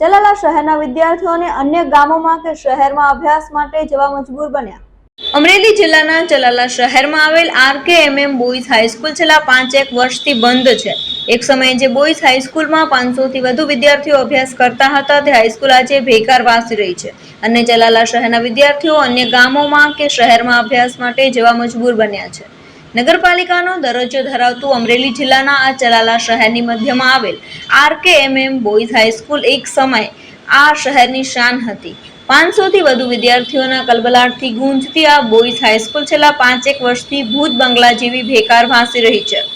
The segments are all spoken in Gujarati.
ચલાલા શહેરના વિદ્યાર્થીઓને અન્ય ગામોમાં કે શહેરમાં અભ્યાસ માટે જવા મજબૂર બન્યા. અમરેલી જિલ્લાના ચલાલા શહેરમાં આવેલ આરકેએમએમ બોયઝ હાઈસ્કૂલ છેલ્લા પાંચેક વર્ષથી બંધ છે. એક સમયે જે બોયઝ હાઈસ્કૂલમાં પાંચસોથી વધુ વિદ્યાર્થીઓ અભ્યાસ કરતા હતા, તે હાઈસ્કૂલ આજે બેકાર વાસી રહી છે. અને ચલાલા શહેરના વિદ્યાર્થીઓ અન્ય ગામોમાં કે શહેરમાં અભ્યાસ માટે જવા મજબૂર બન્યા છે. નગરપાલિકાનો દરજ્જો ધરાવતું અમરેલી જિલ્લાના આ ચલાલા શહેરની મધ્યમાં આવેલ આરકેએમએમ બોયઝ હાઈસ્કૂલ એક સમય આ શહેરની શાન હતી. પાંચસોથી વધુ વિદ્યાર્થીઓના કલબલાટથી ગુંજતી આ બોયઝ હાઈસ્કૂલ છેલ્લા પાંચેક વર્ષથી ભૂત બંગલા જેવી ભેકાર ભાસી રહી છે.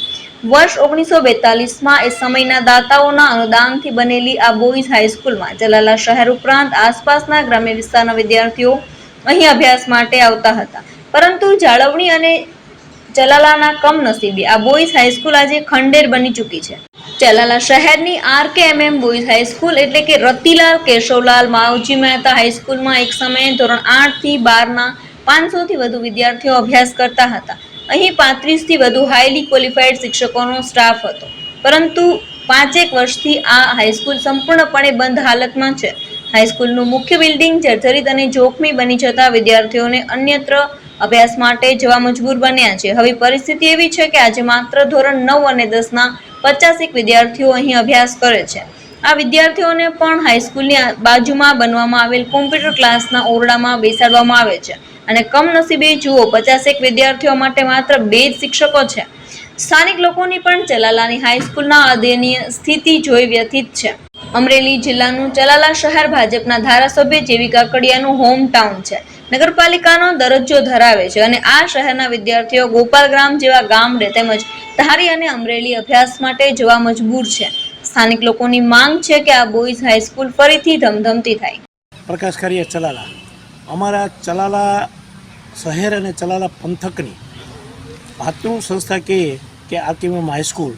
વર્ષ ઓગણીસો બેતાલીસમાં એ સમયના દાતાઓના અનુદાનથી બનેલી આ બોયઝ હાઈસ્કૂલમાં જલાલા શહેર ઉપરાંત આસપાસના ગ્રામ્ય વિસ્તારના વિદ્યાર્થીઓ અહીં અભ્યાસ માટે આવતા હતા. પરંતુ જાળવણી અને ચલાલાના કમનસીબે આ બોયઝ હાઈસ્કૂલ આજે ખંડેર બની ચૂકી છે. ચલાલા શહેરની આરકેએમએમ બોયઝ હાઈસ્કૂલ એટલે કે રતિલાલ, કેશવલાલ, માવજી મહેતા હાઈસ્કૂલમાં એક સમયે ધોરણ આઠથી બારના પાંચસોથી વધુ વિદ્યાર્થીઓ અભ્યાસ કરતા હતા. અહીં પાંત્રીસથી વધુ હાઈલી ક્વોલિફાઈડ શિક્ષકોનો સ્ટાફ હતો. પરંતુ પાંચેક વર્ષથી આ હાઈસ્કૂલ સંપૂર્ણપણે બંધ હાલતમાં છે. હાઈસ્કૂલનું મુખ્ય બિલ્ડિંગ જર્જરિત અને જોખમી બની જતા વિદ્યાર્થીઓને અન્યત્ર અભ્યાસ માટે જવા મજબૂર બન્યા છે. હવે પરિસ્થિતિ એવી છે કે આજે માત્ર ધોરણ નવ અને દસના પચાસેક વિદ્યાર્થીઓ અહીં અભ્યાસ કરે છે. આ વિદ્યાર્થીઓને પણ હાઈસ્કૂલની બાજુમાં બનવામાં આવેલ કોમ્પ્યુટર ક્લાસના ઓરડામાં બેસાડવામાં આવે છે. અને કમનસીબે જુઓ, પચાસેક વિદ્યાર્થીઓ માટે માત્ર બે જ શિક્ષકો છે. સ્થાનિક લોકોની પણ ચલાલાની હાઈસ્કૂલના અધ્યયનીય સ્થિતિ જોઈ વ્યથિત છે. અમરેલી જિલ્લાનું ચલાલા શહેર ભાજપના ધારાસભ્ય જેવી કાકડિયાનું હોમ ટાઉન છે. નગરપાલિકાનો દરજ્જો ધરાવે છે અને આ શહેરના વિદ્યાર્થીઓ ગોપાલગ્રામ જેવા ગામડે તેમજ ધારી અને અમરેલી અભ્યાસ માટે જવા મજબૂર છે. સ્થાનિક લોકોની માંગ છે કે આ બોયઝ હાઈસ્કૂલ ફરીથી ધમધમતી થાય. પ્રકાશ કરીએ ચલાલા. અમારા ચલાલા શહેર અને ચલાલા પંથકની ભાતૃ સંસ્થા કહીએ કે આરકેએમ હાઈસ્કૂલ,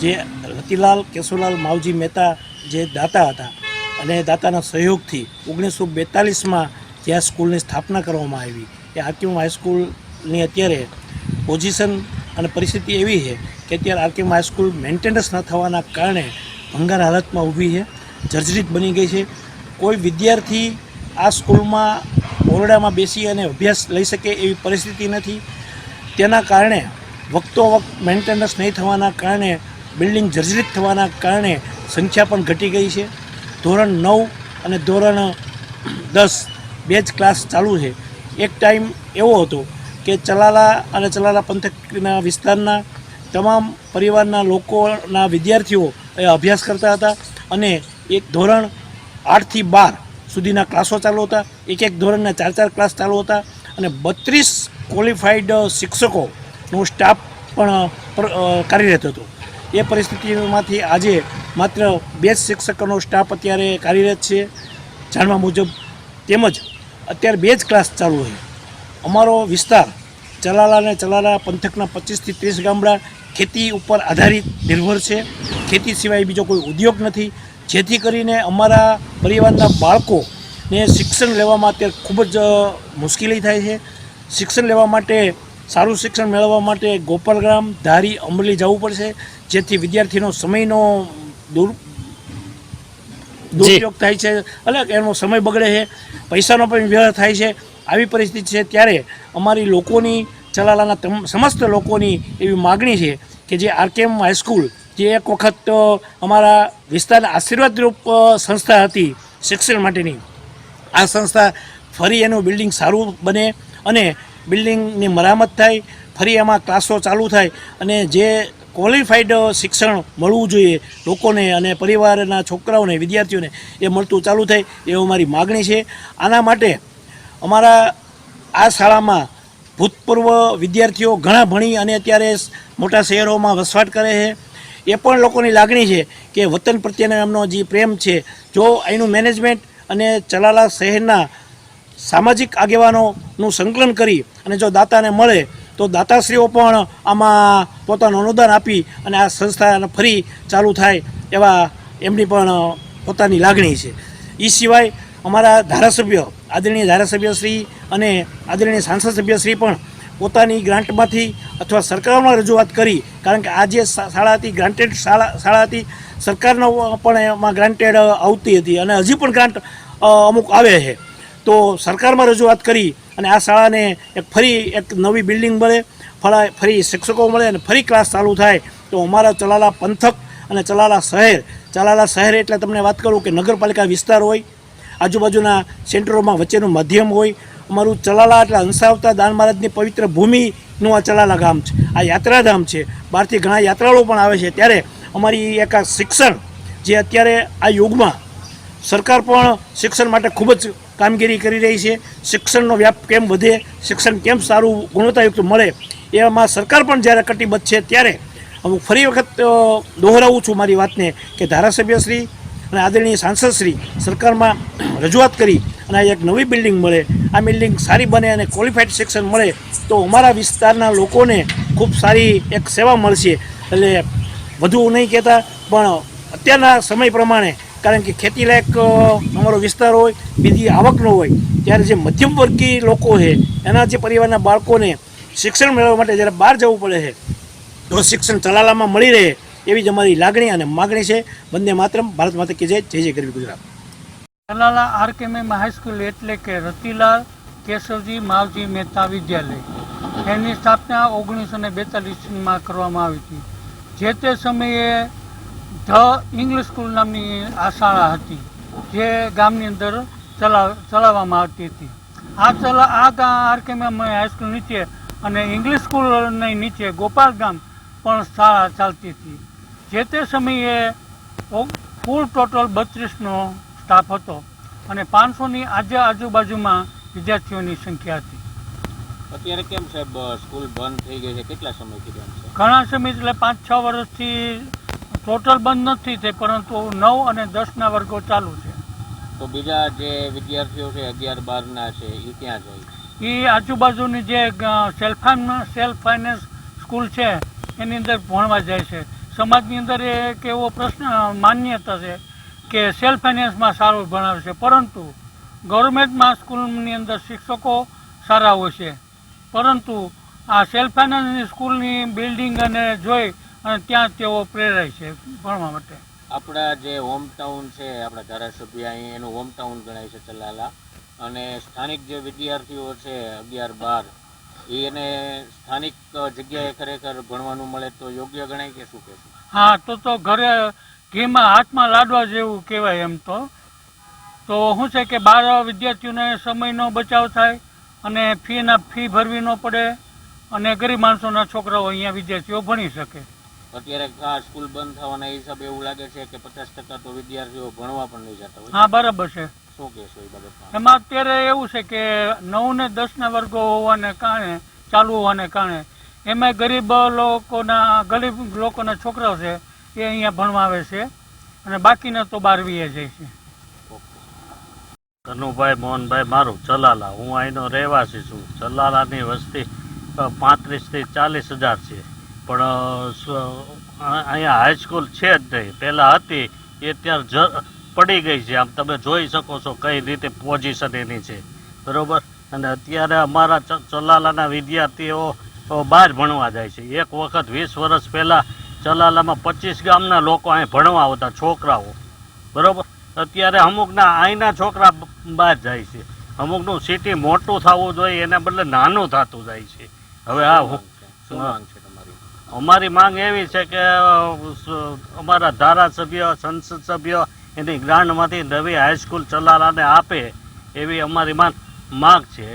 જે રતિલાલ કેશુલાલ માવજી મહેતા જે દાતા હતા અને દાતાના સહયોગથી ઓગણીસો બેતાલીસમાં જ્યાં સ્કૂલની સ્થાપના કરવામાં આવી. એ આરકેએમ હાઈસ્કૂલની અત્યારે પોઝિશન અને પરિસ્થિતિ એવી છે કે અત્યારે આરકેએમ હાઈસ્કૂલ મેન્ટેનન્સ ન થવાના કારણે ભંગાર હાલતમાં ઊભી છે, જર્જરિત બની ગઈ છે. કોઈ વિદ્યાર્થી આ સ્કૂલમાં ઓરડામાં બેસી અને અભ્યાસ લઈ શકે એવી પરિસ્થિતિ નથી. તેના કારણે વખતો વખત મેન્ટેનન્સ નહીં થવાના કારણે બિલ્ડિંગ જર્જરિત થવાના કારણે સંખ્યા પણ ઘટી ગઈ છે. ધોરણ નવ અને ધોરણ દસ બે જ ક્લાસ ચાલુ છે. એક ટાઈમ એવો હતો કે ચલાલા અને ચલાલા પંથકના વિસ્તારના તમામ પરિવારના લોકોના વિદ્યાર્થીઓ એ અભ્યાસ કરતા હતા અને એક ધોરણ આઠથી બાર સુધીના ક્લાસો ચાલુ હતા. એક એક ધોરણના ચાર ચાર ક્લાસ ચાલુ હતા અને બત્રીસ ક્વોલિફાઈડ શિક્ષકોનો સ્ટાફ પણ કાર્યરત હતો. એ પરિસ્થિતિમાંથી આજે માત્ર બે જ શિક્ષકોનો સ્ટાફ અત્યારે કાર્યરત છે. જાણવા મુજબ તેમજ અત્યારે બે જ ક્લાસ ચાલુ હોય. અમારો વિસ્તાર ચલાલા અને ચલાલા પંથકના પચીસથી ત્રીસ ગામડા ખેતી ઉપર આધારિત નિર્ભર છે. ખેતી સિવાય બીજો કોઈ ઉદ્યોગ નથી. જેથી કરીને અમારા પરિવારના બાળકોને શિક્ષણ લેવામાં અત્યારે ખૂબ જ મુશ્કેલી થાય છે. શિક્ષણ લેવા માટે, સારું શિક્ષણ મેળવવા માટે ગોપાલગ્રામ ધારી અમરેલી જવું પડશે. જેથી વિદ્યાર્થીનો સમયનો દુર દુરુપયોગ થાય છે એટલે એનો સમય બગડે છે પૈસાનો પણ વ્યય થાય છે આવી પરિસ્થિતિ છે. ત્યારે અમારી લોકોની ચલાલાના સમસ્ત લોકોની એવી માગણી છે કે જે આરકેએમ હાઈસ્કૂલ જે એક વખત અમારા વિસ્તારના આશીર્વાદરૂપ સંસ્થા હતી શિક્ષણ માટેની. આ સંસ્થા ફરી એનું બિલ્ડિંગ સારું બને અને બિલ્ડિંગની મરામત થાય ફરી એમાં ક્લાસો ચાલુ થાય અને જે ક્વોલિફાઈડ શિક્ષણ મળવું જોઈએ લોકોને અને પરિવારના છોકરાઓને, વિદ્યાર્થીઓને એ મળતું ચાલુ થાય એ અમારી માગણી છે. આના માટે અમારા આ શાળામાં ભૂતપૂર્વ વિદ્યાર્થીઓ ઘણા ભણી અને અત્યારે મોટા શહેરોમાં વસવાટ કરે છે. એ પણ લોકોની લાગણી છે કે વતન પ્રત્યેનો એમનો જે પ્રેમ છે, જો અહીંનું મેનેજમેન્ટ અને ચલાલા શહેરના સામાજિક આગેવાનોનું સંકલન કરી અને જો દાતાને મળે તો દાતાશ્રીઓ પણ આમાં પોતાનું અનુદાન આપી અને આ સંસ્થા ફરી ચાલુ થાય એવા એમની પણ પોતાની લાગણી છે. એ સિવાય અમારા ધારાસભ્ય, આદરણીય ધારાસભ્યશ્રી અને આદરણીય સાંસદ સભ્યશ્રી પણ પોતાની ગ્રાન્ટમાંથી અથવા સરકારમાં રજૂઆત કરી, કારણ કે આ જે શાળા હતી, ગ્રાન્ટેડ શાળા શાળા હતી, સરકારનો પણ એમાં ગ્રાન્ટેડ આવતી હતી અને હજી પણ ગ્રાન્ટ અમુક આવે છે. તો સરકારમાં રજૂઆત કરી અને આ શાળાને એક ફરી એક નવી બિલ્ડિંગ મળે, ફળા, ફરી શિક્ષકો મળે અને ફરી ક્લાસ ચાલુ થાય. તો અમારા ચલાલા પંથક અને ચલાલા શહેર ચલાલા શહેર એટલે તમને વાત કરું કે નગરપાલિકા વિસ્તાર હોય, આજુબાજુના સેન્ટરોમાં વચ્ચેનું માધ્યમ હોય. અમારું ચલાલા એટલે હંસાવતા દાન મહારાજની પવિત્ર ભૂમિનું આ ચલાલા ગામ છે. આ યાત્રાધામ છે. બહારથી ઘણા યાત્રાળુઓ પણ આવે છે. ત્યારે અમારી એક આ શિક્ષણ, જે અત્યારે આ યુગમાં સરકાર પણ શિક્ષણ માટે ખૂબ જ કામગીરી કરી રહી છે. શિક્ષણનો વ્યાપ કેમ વધે, શિક્ષણ કેમ સારું ગુણવત્તાયુક્ત મળે, એમાં સરકાર પણ જ્યારે કટિબદ્ધ છે ત્યારે હું ફરી વખત દોહરાવું છું મારી વાતને કે ધારાસભ્યશ્રી અને આદરણીય સાંસદશ્રી સરકારમાં રજૂઆત કરી અને એક નવી બિલ્ડિંગ મળે. આ બિલ્ડિંગ સારી બને અને ક્વોલિફાઈડ શિક્ષણ મળે તો અમારા વિસ્તારના લોકોને ખૂબ સારી એક સેવા મળશે. એટલે વધુ નહીં કહેતા, પણ અત્યારના સમય પ્રમાણે કારણ કે ખેતીલાયક અમારો વિસ્તાર હોય, બીજી આવકનો હોય, ત્યારે જે મધ્યમ વર્ગીય લોકો છે, એના જે પરિવારના બાળકોને શિક્ષણ મેળવવા માટે જ્યારે બહાર જવું પડે છે, તો શિક્ષણ ચલાલામાં મળી રહે, એવી જ અમારી લાગણી અને માગણી છે. બંને માત્ર ભારત માતા કે જય. જય ગરવી ગુજરાત. કેમ એમાં હાઈસ્કૂલ એટલે કે રતિલાલ કેશવજી માવજી મહેતા વિદ્યાલય. એની સ્થાપના ઓગણીસો ને બેતાલીસમાં કરવામાં આવી હતી. જે તે સમયે ધ ઇંગ્લિશ સ્કૂલ નામની આ શાળા હતી જે ગામની અંદર ચલાવ ચલાવવામાં આવતી હતી. આ ચલા આ ગા આરકેએમ હાઈસ્કૂલ નીચે અને ઇંગ્લિશ સ્કૂલની નીચે ગોપાલ ગામ પણ શાળા ચાલતી હતી. જે તે સમયે ફૂલ ટોટલ બત્રીસનો સ્ટાફ હતો અને પાંચસોની આજે આજુબાજુમાં વિદ્યાર્થીઓની સંખ્યા હતી. અત્યારે કેમ સાહેબ સ્કૂલ બંધ થઈ ગઈ છે? કેટલા સમયથી બંધ છે? ઘણા સમય એટલે પાંચ છ વર્ષથી ટોટલ બંધ નથી થઈ પરંતુ નવ અને દસના વર્ગો ચાલુ છે. તો બીજા જે વિદ્યાર્થીઓ છે અગિયાર બારના છે એ ક્યાં જાય? એ આજુબાજુની જે સેલ્ફ સેલ્ફ ફાઇનાન્સ સ્કૂલ છે એની અંદર ભણવા જાય છે. સમાજની અંદર એક એવો પ્રશ્ન માન્યતા છે કે સેલ્ફ ફાઇનાન્સમાં સારું ભણાવે છે પરંતુ ગવર્મેન્ટમાં સ્કૂલની અંદર શિક્ષકો સારા હોય છે. પરંતુ આ સેલ્ફ ફાઇનાન્સની સ્કૂલની બિલ્ડિંગ અને જોઈ અને ત્યાં તેઓ પ્રેરાય છે ભણવા માટે. આપણા જે હોમ ટાઉન છે આપણા ધારાસભ્ય અહીં એનું હોમ ટાઉન ગણાય છે ચલાલા. અને સ્થાનિક જે વિદ્યાર્થીઓ છે અગિયાર બાર એને સ્થાનિક જગ્યાએ ખરેખર ભણવાનું મળે તો યોગ્ય ગણાય કે શું કહેશું? હા તો તો ઘરે ઘીમાં હાથમાં લાડવા જેવું કહેવાય એમ તો. તો શું છે કે બાર વિદ્યાર્થીઓને સમયનો બચાવ થાય અને ફીના ફી ભરવી ન પડે અને ગરીબ માણસોના છોકરાઓ અહીંયા વિદ્યાર્થીઓ ભણી શકે. અત્યારે આ સ્કૂલ બંધ થવાના હિસાબે એવું લાગે છે કે પચાસ ટકા તો વિદ્યાર્થીઓ ભણવા પણ નહીં જતા હોય. હા બરાબર છે. શું કહેશો એ બાબતમાં? એમાં અત્યારે એવું છે કે નવ ને દસ ના વર્ગો હોવાને કારણે ચાલુ હોવાને કારણે એમાં ગરીબ લોકોના ગરીબ લોકોના છોકરાઓ છે એ અહીંયા ભણવા આવે છે અને બાકીના તો બારવીએ જાય છે. કનુભાઈ મોહનભાઈ મારું ચલાલા. હું અહીંનો રહેવાસી છું. ચલાલાની વસ્તી પાંત્રીસથી ચાલીસ હજાર છે. પણ અહીંયા હાઈસ્કૂલ છે જ નહીં. પહેલાં હતી એ અત્યારે જ પડી ગઈ છે. આમ તમે જોઈ શકો છો કઈ રીતે પોઝિશન એની છે. બરાબર? અને અત્યારે અમારા ચલાલાના વિદ્યાર્થીઓ બહાર ભણવા જાય છે. એક વખત વીસ વર્ષ પહેલાં ચલાલામાં પચીસ ગામના લોકો અહીં ભણવા આવતા છોકરાઓ. બરાબર? અત્યારે અમુકના અહીંના છોકરા બહાર જાય છે. અમુકનું સિટી મોટું થવું જોઈએ એના બદલે નાનું થતું જાય છે. હવે આ શું છે? અમારી માંગ એવી છે કે અમારા ધારાસભ્ય, સંસદ સભ્ય એની ગ્રાન્ટમાંથી નવી હાઈસ્કૂલ ચલાલાને આપે એવી અમારી માંગ છે.